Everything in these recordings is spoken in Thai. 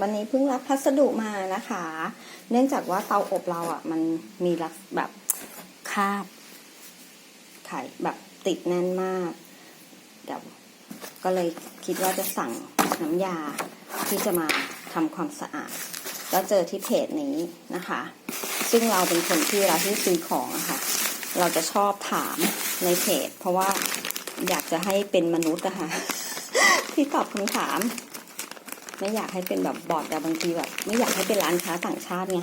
วันนี้เพิ่งรับพัสดุมานะคะ เนื่องจากว่าเตาอบเราอะ มันมีลักแบบคาบไข่แบบติดแน่นมากเดี๋ยวก็เลยคิดว่าจะสั่งน้ำยาที่จะมาทำความสะอาด แล้วเจอที่เพจนี้นะคะ ซึ่งเราเป็นคนที่เวลาที่ซื้อของอะค่ะ เราจะชอบถามในเพจ เพราะว่าอยากจะให้เป็นมนุษย์อะค่ะที่ตอบคำถาม ไม่อยากให้เป็นแบบบอทแต่บางทีแบบ ไม่อยากให้เป็นร้านค้าต่างชาติไง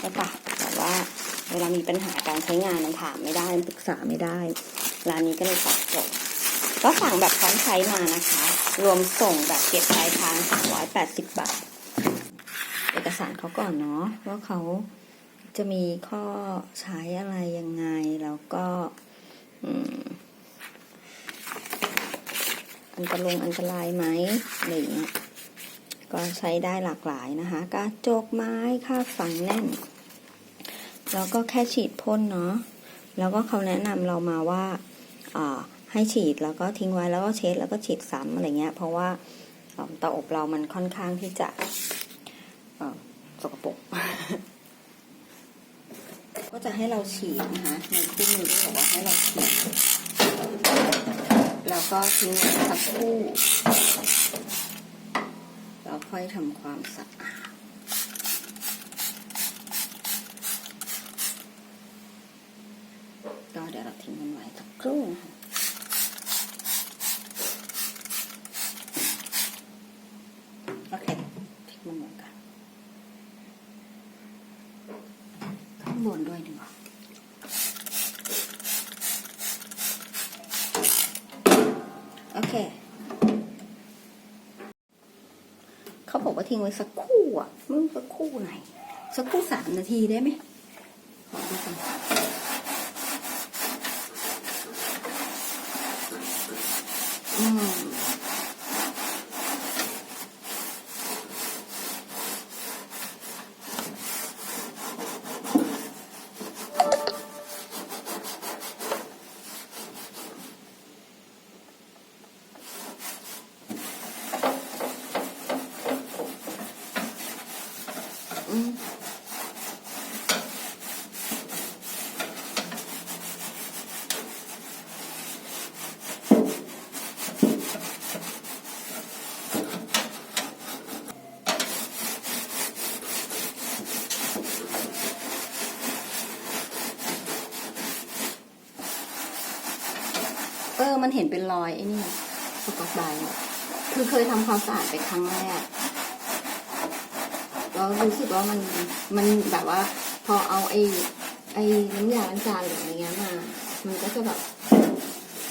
ใช่ปะแต่ว่าเวลามีปัญหาการใช้งานมันถามไม่ได้ปรึกษาไม่ได้ ร้านนี้ก็เลยตอบโจทย์ก็สั่งแบบพร้อมใช้มานะคะ รวมส่งแบบเก็บปลายทาง380 บาท เอกสารเขาก่อนเนาะว่าเขาจะมีข้อใช้อะไรยังไง แล้วก็อืมอันตรายอันตรายไหมอะไรอย่างเงี้ย ก็ใช้ได้หลากหลายนะคะกระจกไม้ค่าฝังแน่น แล้วก็แค่ฉีดพ่นเนาะแล้วก็เขาแนะนำเรามาว่าอ่าให้ฉีดแล้วก็ทิ้งไว้แล้วก็เช็ดแล้วก็ฉีดซ้ำอะไรเงี้ย เพราะว่าเตาอบเรามันค่อนข้างที่จะสกปรกก็จะให้เราฉีดนะคะในคู่มือที่บอกว่าให้เราฉีดแล้วก็ทิ้งไว้สักคู่ ค่อยทำความสะอาด ก็เดี๋ยวเราทิ้งมันไว้สักครู่นะคะโอเคทิ้งมันไว้กันข้างบนด้วยดีกว่าโอเค เขาบอกว่า ทิ้งไว้สักคู่อะไม่รู้สักคู่ไหน สักคู่สามนาทีได้ไหมขอดูก่อนอืม ออมันเห็นเป็นรอยไอ้นี่สกอตไบรท์อะคือเคยทำความสะอาดไปครั้งแรกเรารู้สึกว่ามันมันแบบว่า พอเอาไอ้ไอ้น้ำยาล้างจานหรืออะไรเงี้ยมา มันก็จะแบบ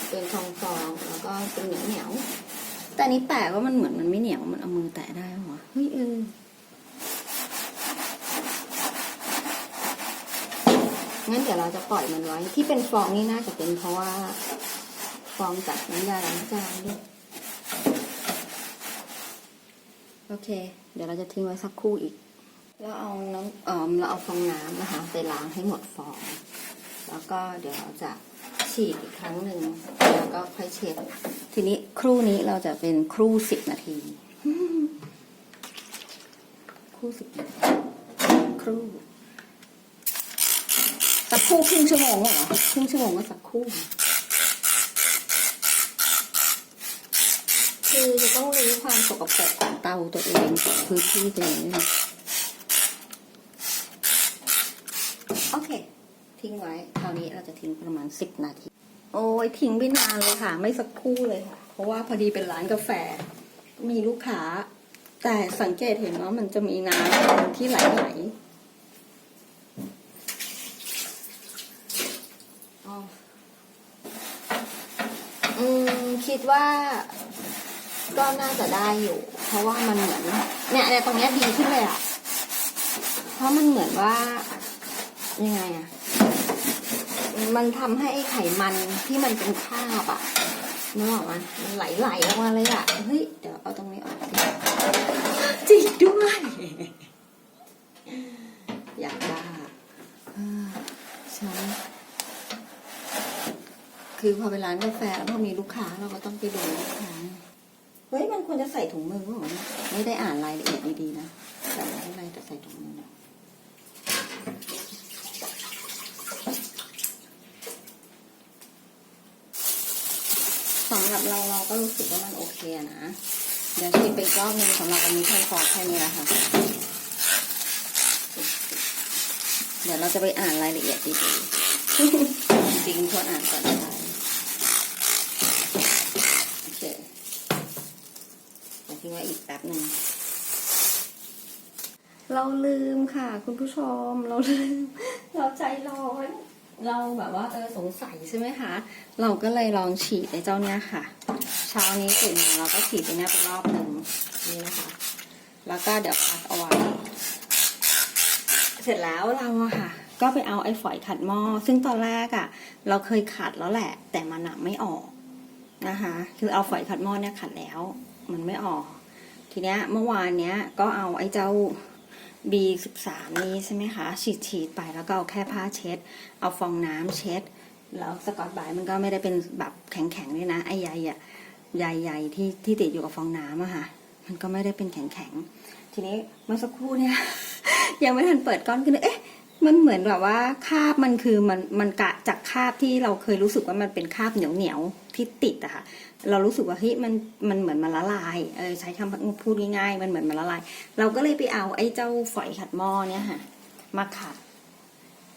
เป็นฟองฟองๆแล้วก็เป็นเหนียวเหนียวๆแต่อันนี้แปลกว่ามันเหมือนมันไม่เหนียวมันเอามือแตะได้เหรอเฮ้ยเอองั้นเดี๋ยวเราจะปล่อยมันไว้ ที่เป็นฟองนี่น่าจะเป็นเพราะว่าฟ องจากน้ำยาล้างจานด้วยโอเค เดี๋ยวเราจะทิ้งไว้สักครู่อีก แล้วเอาน้ำเออเราเอาฟองน้ำนะคะไปล้างให้หมดฟอง แล้วก็เดี๋ยวเราจะฉีดอีกครั้งหนึ่งแล้วก็ค่อยเช็ด ทีนี้ครู่นี้เราจะเป็นครู่สิบนาที ครู่สิบนาทีครู่สักครู่ครึ่งชั่วโมงเหรอครึ่งชั่วโมงก็สักครู่ คือจะต้องรู้ความสกปรกของเตาตัวเองของพื้นที่ตัวเองนะโอเค ทิ้งไว้ คราวนี้เราจะทิ้งประมาณสิบนาที โอ้ยทิ้งไปนานเลยค่ะ ไม่สักครู่เลยค่ะ เพราะว่าพอดีเป็นร้านกาแฟ มีลูกค้า แต่สังเกตเห็นว่ามันจะมีน้ำที่ไหลๆอ๋ออืมคิดว่า ก็น่าจะได้อยู่ เพราะว่ามันเหมือนเนี่ยเนี่ยตรงเนี้ยดีขึ้นเลยอะเพราะมันเหมือนว่ายังไงอะมันทำให้ไขมันที่มันเป็นคราบอะนึกออกไหมมันไหลๆออกมาเลยอะเฮ้ยเดี๋ยวเอาตรงนี้ออกดิจริงด้วย อยากบ้าอ่าฉันคือพอไปร้านกาแฟแล้วพอมีลูกค้าเราก็ต้องไปดูลูกค้า เฮ้ยมันควรจะใส่ถุงมือหรอไม่ได้อ่านรายละเอียดดีๆนะแต่ไม่เป็นไรจะใส่ถุงมือสำหรับเราเราก็รู้สึกว่ามันโอเคนะ เดี๋ยวฉีดไปอีกรอบนึงสำหรับวันนี้แค่พอแค่นี้แหละค่ะ เดี๋ยวเราจะไปอ่านรายละเอียดดีๆจริงๆควรอ่านก่อนได้โอเคเดี๋ยว ทิ้งไว้อีกแป๊บหนึ่ง เราลืมค่ะ คุณผู้ชมเราลืม เราใจร้อน เราแบบว่าเออสงสัยใช่ไหมคะ เราก็เลยลองฉีดไอ้เจ้าเนี้ยค่ะ เช้านี้ตื่นมาเราก็ฉีดไปเนี้ยไปรอบหนึ่งนี่นะคะ แล้วก็เดี๋ยวพักเอาไว้ เสร็จแล้วเราอะค่ะก็ไปเอาไอ้ฝอยขัดหม้อซึ่งตอนแรกอะเราเคยขัดแล้วแหละ แต่มันอะไม่ออกนะคะ คือเอาฝอยขัดหม้อเนี่ยขัดแล้ว มันไม่ออก ทีเนี้ยเมื่อวานเนี้ยก็เอาไอ้เจ้า B13 นี้ใช่ไหมคะฉีดฉีดๆไปแล้วก็เอาแค่ผ้าเช็ด เอาฟองน้ำเช็ด แล้วสกอตไบรท์มันก็ไม่ได้เป็นแบบแข็งๆด้วยนะไอ้ใยอะใยๆที่ที่ติดอยู่กับฟองน้ำอะค่ะ มันก็ไม่ได้เป็นแข็งๆทีนี้เมื่อสักครู่เนี่ยยังไม่ทันเปิดก้อนก็เลยเอ๊ะมันเหมือนแบบว่าคาบมันคือมันมันกะจากคาบที่เราเคยรู้สึกว่ามันเป็นคาบเหนียวเหนียว ที่ติดอะค่ะเรารู้สึกว่าเฮ้ยมันมันเหมือนมันละลายเออใช้คำพูดง่ายๆ มันเหมือนมันละลาย เราก็เลยไปเอาไอ้เจ้าฝอยขัดหม้อเนี่ยค่ะ มาขัด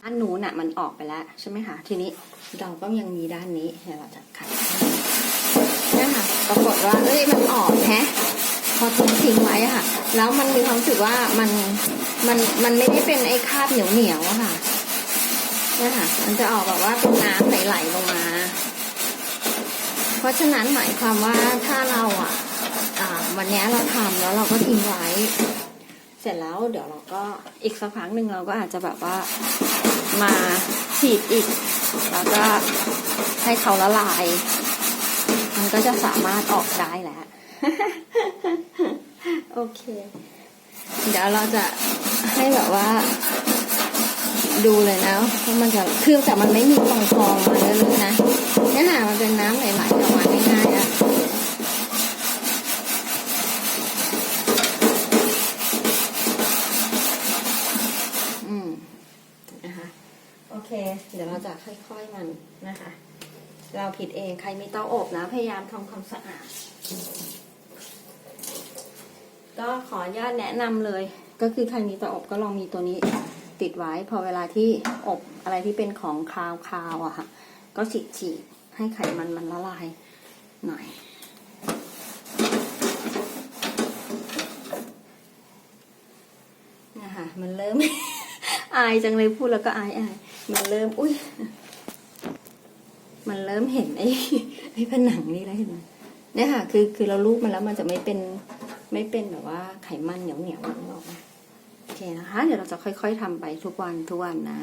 อันนู้นน่ะมันออกไปแล้วใช่ไหมคะทีนี้เราก็ยังมีด้านนี้เดี๋ยวเราจะขัดเนี่ยค่ะปรากฏว่าเอ้ยมันออกแฮะพอทิ้งทิ้งไว้อะค่ะ แล้วมันมีความรู้สึกว่ามันมันมันไม่ได้เป็นไอ้คราบเหนียวเหนียวอะค่ะเนี่ยค่ะ มันจะออกแบบว่าเป็นน้ำไหลๆลงมา ราะฉะนั้นหมายความว่าถ้าเราอะวันนี้เราทำแล้วเราก็ทิ้งไว้ เสร็จแล้วเดี๋ยวเราก็อีกสักพักหนึ่งเราก็อาจจะแบบว่ามาฉีดอีก แล้วก็ให้เขาละลาย มันก็จะสามารถออกได้แล้ว โอเค เดี๋ยวเราจะให้แบบว่า ดูเลยนะว่ามันจะคือแต่มันไม่มีฟองฟองๆมาเลยๆนะ นี่ยค่ะมันเป็นน้ำไหลๆออกมาง่ายๆอะอืมนะคะโอเค เดี๋ยวเราจะค่อยๆมันนะคะ เราผิดเองใครมีเตาอบนะ พยายามทำความสะอาด ก็ขออนุญาตแนะนำเลย ก็คือใครมีเตาอบก็ลองมีตัวนี้ติดไว้พอเวลาที่อบอะไรที่เป็นของคาวคาวๆอะค่ะ ก็ฉีกฉีก ให้ไขมันมันละลายหน่อย นะคะมันเริ่ม อายจังเลยพูดแล้วก็อายอายมันเริ่ม อุ้ยมันเริ่มเห็นไอ้ไอ้ผนังนี่แล้วเห็นไหมเนี่ยค่ะ คือคือเราลูบมันแล้วมันจะไม่เป็นไม่เป็นแบบว่าไขมันเหนียวเหนียวๆนึกอกโอเคนะคะ เดี๋ยวเราจะค่อย ๆทำไปทุกวันทุกวันนะ